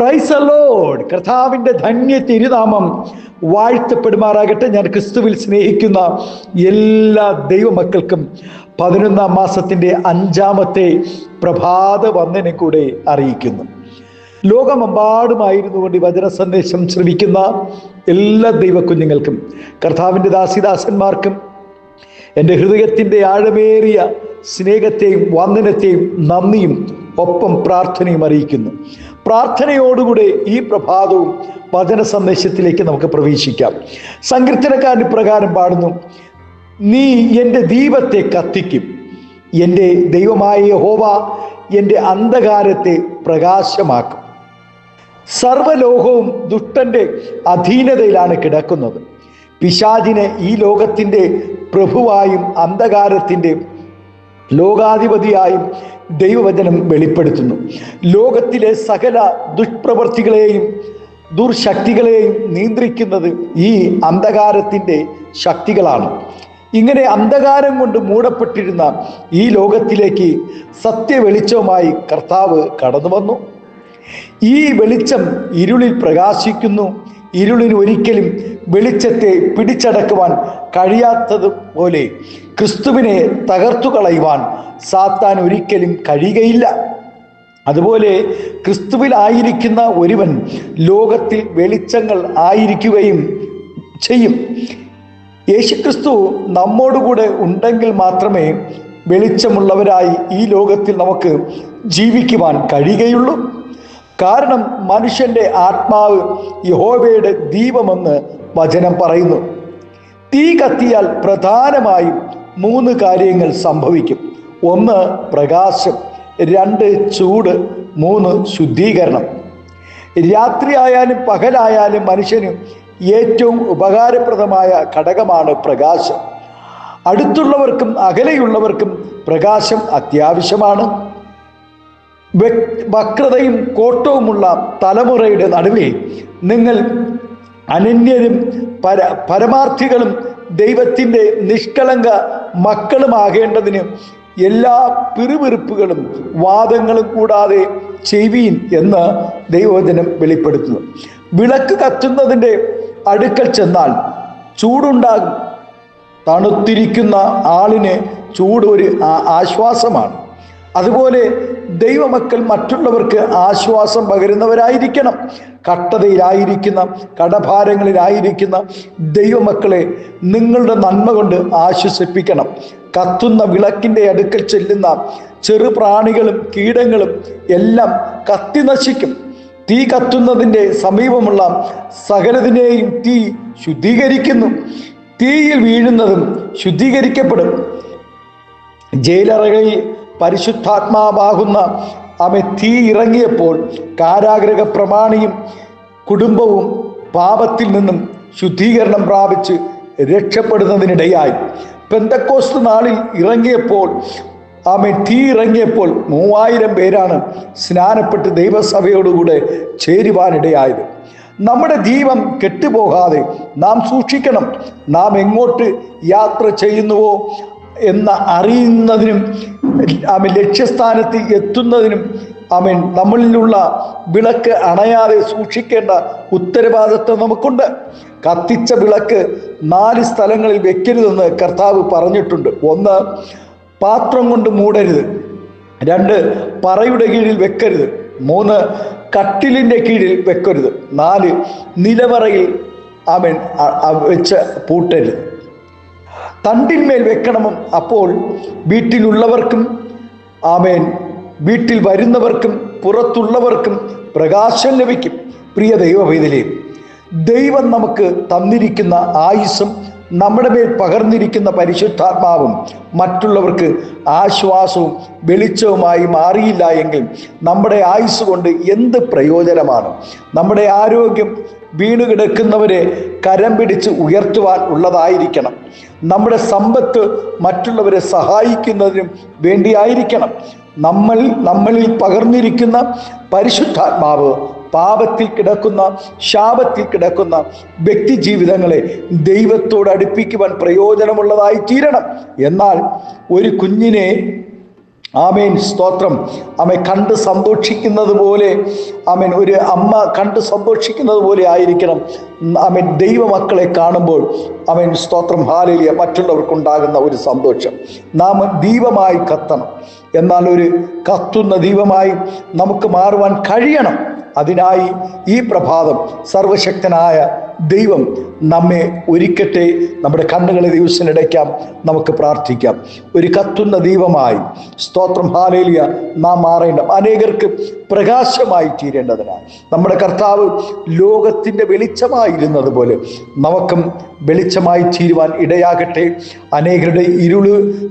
Price allowed കർത്താവിന്റെ ധന്യ തിരുനാമം വാഴ്ത്തപ്പെടുമാറാകട്ടെ. ഞാൻ ക്രിസ്തുവിൽ സ്നേഹിക്കുന്ന എല്ലാ ദൈവമക്കൾക്കും പതിനൊന്നാം മാസത്തിന്റെ അഞ്ചാമത്തെ പ്രഭാത വന്ദനെ കൂടെ അറിയിക്കുന്നു. ലോകമെമ്പാടുമായിരുന്നു കൊണ്ട് വചന സന്ദേശം ശ്രമിക്കുന്ന എല്ലാ ദൈവക്കുഞ്ഞുങ്ങൾക്കും കർത്താവിന്റെ ദാസിദാസന്മാർക്കും എന്റെ ഹൃദയത്തിന്റെ ആഴമേറിയ സ്നേഹത്തെയും വന്ദനത്തെയും നന്ദിയും ഒപ്പം പ്രാർത്ഥനയും അറിയിക്കുന്നു. പ്രാർത്ഥനയോടുകൂടെ ഈ പ്രഭാതവും വചന സന്ദേശത്തിലേക്ക് നമുക്ക് പ്രവേശിക്കാം. സങ്കീർത്തനക്കാരൻ പ്രകാരം പാടുന്നു നീ എന്റെ ദീപത്തെ കത്തിക്കും. എന്റെ ദൈവമായ ഹോവ എന്റെ അന്ധകാരത്തെ പ്രകാശമാക്കും. സർവലോകവും ദുഷ്ടന്റെ അധീനതയിലാണ് കിടക്കുന്നത്. പിശാചിനെ ഈ ലോകത്തിന്റെ പ്രഭുവായും അന്ധകാരത്തിന്റെ ലോകാധിപതിയായും ദൈവവചനം വെളിപ്പെടുത്തുന്നു. ലോകത്തിലെ സകല ദുഷ്പ്രവർത്തികളെയും ദുർശക്തികളെയും നിയന്ത്രിക്കുന്നത് ഈ അന്ധകാരത്തിന്റെ ശക്തികളാണ്. ഇങ്ങനെ അന്ധകാരം കൊണ്ട് മൂടപ്പെട്ടിരുന്ന ഈ ലോകത്തിലേക്ക് സത്യവെളിച്ചവുമായി കർത്താവ് കടന്നു വന്നു ഈ വെളിച്ചം ഇരുളിൽ പ്രകാശിക്കുന്നു. ഇരുളിന് ഒരിക്കലും വെളിച്ചത്തെ പിടിച്ചടക്കുവാൻ കഴിയാത്തതുപോലെ ക്രിസ്തുവിനെ തകർത്തു കളയുവാൻ സാത്താൻ ഒരിക്കലും കഴിയുകയില്ല. അതുപോലെ ക്രിസ്തുവിലായിരിക്കുന്ന ഒരുവൻ ലോകത്തിൽ വെളിച്ചങ്ങൾ ആയിരിക്കുകയും ചെയ്യും. യേശുക്രിസ്തു നമ്മോടുകൂടെ ഉണ്ടെങ്കിൽ മാത്രമേ വെളിച്ചമുള്ളവരായി ഈ ലോകത്തിൽ നമുക്ക് ജീവിക്കുവാൻ കഴിയുകയുള്ളൂ. കാരണം മനുഷ്യന്റെ ആത്മാവ് യഹോവയുടെ ദീപമെന്ന് വചനം പറയുന്നു. തീ കത്തിയാൽ പ്രധാനമായും മൂന്ന് കാര്യങ്ങൾ സംഭവിക്കും. ഒന്ന് പ്രകാശം. രണ്ട് ചൂട്. മൂന്ന് ശുദ്ധീകരണം. രാത്രിയായാലും പകലായാലും മനുഷ്യന് ഏറ്റവും ഉപകാരപ്രദമായ ഘടകമാണ് പ്രകാശം. അടുത്തുള്ളവർക്കും അകലെയുള്ളവർക്കും പ്രകാശം അത്യാവശ്യമാണ്. വക്രതയും കോട്ടവുമുള്ള തലമുറയുടെ നടുവിൽ നിങ്ങൾ അനന്യരും പര പരമാർത്ഥികളും ദൈവത്തിന്റെ നിഷ്കളങ്ക മക്കളുമാകേണ്ടതിന് എല്ലാ പിറുപിറുപ്പുകളും വാദങ്ങളും കൂടാതെ ചെയ്വീൻ എന്ന് ദൈവവചനം വെളിപ്പെടുത്തുന്നു. വിളക്ക് കത്തുന്നതിന്റെ അടുക്കൽ ചെന്നാൽ ചൂടുണ്ടാകും. തണുത്തിരിക്കുന്ന ആളിന് ചൂട് ഒരു ആശ്വാസമാണ്. അതുപോലെ ദൈവമക്കൾ മറ്റുള്ളവർക്ക് ആശ്വാസം പകരുന്നവരായിരിക്കണം. കട്ടതയിലായിരിക്കുന്ന കടഭാരങ്ങളിലായിരിക്കുന്ന ദൈവമക്കളെ നിങ്ങളുടെ നന്മ കൊണ്ട് ആശ്വസിപ്പിക്കണം. കത്തുന്ന വിളക്കിന്റെ അടുക്കൽ ചെല്ലുന്ന ചെറുപ്രാണികളും കീടങ്ങളും എല്ലാം കത്തി നശിക്കും. തീ കത്തുന്നതിന്റെ സമീപമുള്ള സകലതിനെയും തീ ശുദ്ധീകരിക്കുന്നു. തീയിൽ വീഴുന്നതും ശുദ്ധീകരിക്കപ്പെടും. ജയിലറകളിൽ പരിശുദ്ധാത്മാവാകുന്ന അമ്മ തീ ഇറങ്ങിയപ്പോൾ കാരാഗ്രഹ പ്രമാണിയും കുടുംബവും പാപത്തിൽ നിന്നും ശുദ്ധീകരണം പ്രാപിച്ച് രക്ഷപ്പെടുന്നതിനിടയായി. പെന്തക്കോസ്ത് നാളിൽ ഇറങ്ങിയപ്പോൾ ആമെ തീ ഇറങ്ങിയപ്പോൾ മൂവായിരം പേരാണ് സ്നാനപ്പെട്ട് ദൈവസഭയോടുകൂടെ ചേരുവാനിടയായത്. നമ്മുടെ ജീവൻ കെട്ടുപോകാതെ നാം സൂക്ഷിക്കണം നാം എങ്ങോട്ട് യാത്ര ചെയ്യുന്നുവോ എന്ന് അറിയുന്നതിനും അവൻ ലക്ഷ്യസ്ഥാനത്ത് എത്തുന്നതിനും അവൻ നമ്മളിലുള്ള വിളക്ക് അണയാതെ സൂക്ഷിക്കേണ്ട ഉത്തരവാദിത്വം നമുക്കുണ്ട്. കത്തിച്ച വിളക്ക് നാല് സ്ഥലങ്ങളിൽ വെക്കരുതെന്ന് കർത്താവ് പറഞ്ഞിട്ടുണ്ട്. ഒന്ന് പാത്രം കൊണ്ട് മൂടരുത്. രണ്ട് പറയുടെ കീഴിൽ വെക്കരുത്. മൂന്ന് കട്ടിലിന്റെ കീഴിൽ വെക്കരുത്. നാല് നിലവറയിൽ അവൻ വെച്ച് പൂട്ടരുത്. തണ്ടിന്മേൽ വെക്കണമെന്നും അപ്പോൾ വീട്ടിലുള്ളവർക്കും ആമേൻ വീട്ടിൽ വരുന്നവർക്കും പുറത്തുള്ളവർക്കും പ്രകാശം ലഭിക്കും. പ്രിയ ദൈവവൈതലേ ദൈവം നമുക്ക് തന്നിരിക്കുന്ന ആയുസ്സും നമ്മുടെ മേൽ പകർന്നിരിക്കുന്ന പരിശുദ്ധാത്മാവും മറ്റുള്ളവർക്ക് ആശ്വാസവും വെളിച്ചവുമായി മാറിയില്ല എങ്കിൽ നമ്മുടെ ആയുസ് കൊണ്ട് എന്ത് പ്രയോജനമാണ്? നമ്മുടെ ആരോഗ്യം വീണ് കിടക്കുന്നവരെ കരം പിടിച്ച് ഉയർത്തുവാൻ ഉള്ളതായിരിക്കണം. നമ്മുടെ സമ്പത്ത് മറ്റുള്ളവരെ സഹായിക്കുന്നതിനും വേണ്ടിയായിരിക്കണം. നമ്മൾ നമ്മളിൽ പകർന്നിരിക്കുന്ന പരിശുദ്ധാത്മാവ് പാപത്തിൽ കിടക്കുന്ന ശാപത്തിൽ കിടക്കുന്ന വ്യക്തി ജീവിതങ്ങളെ ദൈവത്തോട് അടുപ്പിക്കുവാൻ പ്രയോജനമുള്ളതായി തീരണം. എന്നാൽ ഒരു കുഞ്ഞിനെ ആമേൻ സ്തോത്രം. അമ്മ കണ്ട് സന്തോഷിക്കുന്നത് പോലെ ആമേൻ ഒരു അമ്മ കണ്ട് സന്തോഷിക്കുന്നത് പോലെ ആയിരിക്കണം. ആമേൻ ദൈവമക്കളെ കാണുമ്പോൾ ആമേൻ സ്തോത്രം ഹാലിയ മറ്റുള്ളവർക്കുണ്ടാകുന്ന ഒരു സന്തോഷം. നാം ദീപമായി കത്തണം. എന്നാൽ ഒരു കത്തുന്ന ദീപമായി നമുക്ക് മാറുവാൻ കഴിയണം. അതിനായി ഈ പ്രഭാതം സർവശക്തനായ ദൈവം നമ്മെ ഒരുക്കട്ടെ. നമ്മുടെ കണ്ണുകളെ ദിവസത്തിനിടയ്ക്കാം നമുക്ക് പ്രാർത്ഥിക്കാം. ഒരു കത്തുന്ന ദൈവമായി സ്തോത്രം. ഹാലേലിയ. നാം മാറേണ്ട. അനേകർക്ക് പ്രകാശമായി തീരേണ്ടതിനാണ് നമ്മുടെ കർത്താവ് ലോകത്തിന്റെ വെളിച്ചമായിരുന്നത് പോലെ നമുക്കും വെളിച്ചമായി തീരുവാൻ ഇടയാകട്ടെ. അനേകരുടെ ഇരുൾ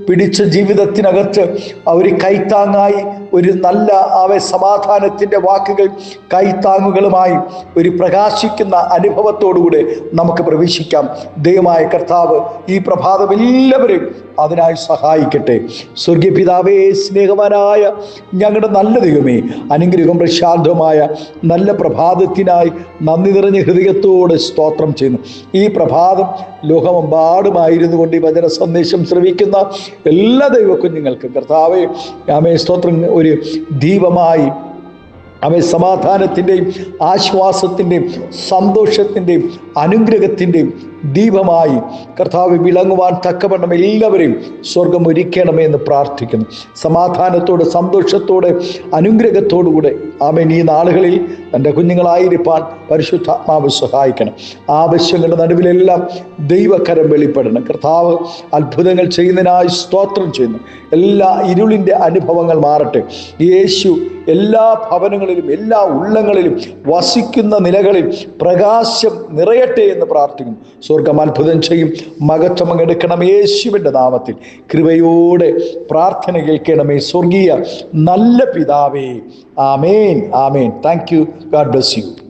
പിടിച്ച ജീവിതത്തിനകത്ത് അവർ കൈത്താങ്ങായി ഒരു നല്ല അവ സമാധാനത്തിന്റെ വാക്കുകൾ കൈത്താങ്ങുകളുമായി ഒരു പ്രകാശിക്കുന്ന അനുഭവത്തോടുകൂടെ നമുക്ക് പ്രവേശിക്കാം. ദൈവമായ കർത്താവ് ഈ പ്രഭാതം എല്ലാവരെയും അതിനായി സഹായിക്കട്ടെ. സ്വർഗീയ പിതാവേ സ്നേഹവാനായ ഞങ്ങളുടെ നല്ല ദൈവമേ അനുഗ്രഹം പ്രശാന്തമായ നല്ല പ്രഭാതത്തിനായി നന്ദി നിറഞ്ഞ ഹൃദയത്തോടെ സ്തോത്രം ചെയ്യുന്നു. ഈ പ്രഭാതം ലോകമെമ്പാടുമായിരുന്നു കൊണ്ട് ഈ വചന സന്ദേശം ശ്രവിക്കുന്ന എല്ലാ ദൈവ കുഞ്ഞുങ്ങൾക്കും കർത്താവെ രാമേ സ്തോത്രം. ഒരു ദീപമായി അവയെ സമാധാനത്തിന്റെയും ആശ്വാസത്തിന്റെയും സന്തോഷത്തിന്റെയും അനുഗ്രഹത്തിന്റെയും ദീപമായി കർത്താവ് വിളങ്ങുവാൻ തക്കവണ്ണം എല്ലാവരെയും സ്വർഗം ഒരുക്കണമേ എന്ന് പ്രാർത്ഥിക്കുന്നു. സമാധാനത്തോടെ സന്തോഷത്തോടെ അനുഗ്രഹത്തോടുകൂടെ ആമേൻ. ഈ നാളുകളിൽ തന്റെ കുഞ്ഞുങ്ങളായിരിക്കാൻ പരിശുദ്ധാത്മാവ് സഹായിക്കണം. ആവശ്യങ്ങളുടെ നടുവിലെല്ലാം ദൈവക്കരം വെളിപ്പെടണം. കർത്താവ് അത്ഭുതങ്ങൾ ചെയ്യുന്നതിനായി സ്തോത്രം ചെയ്യുന്നു. എല്ലാ ഇരുളിന്റെ അനുഭവങ്ങൾ മാറട്ടെ. യേശു എല്ലാ ഭവനങ്ങളിലും എല്ലാ ഉള്ളങ്ങളിലും വസിക്കുന്ന നിലകളിൽ പ്രകാശം നിറയട്ടെ എന്ന് പ്രാർത്ഥിക്കുന്നു. സ്വർഗം അത്ഭുതം ചെയ്യും. മകത്വം എടുക്കണം യേശുവിന്റെ നാമത്തിൽ. കൃപയോടെ പ്രാർത്ഥന കേൾക്കണമേ സ്വർഗീയ നല്ല പിതാവേ. Amen. Amen. Thank you. God bless you.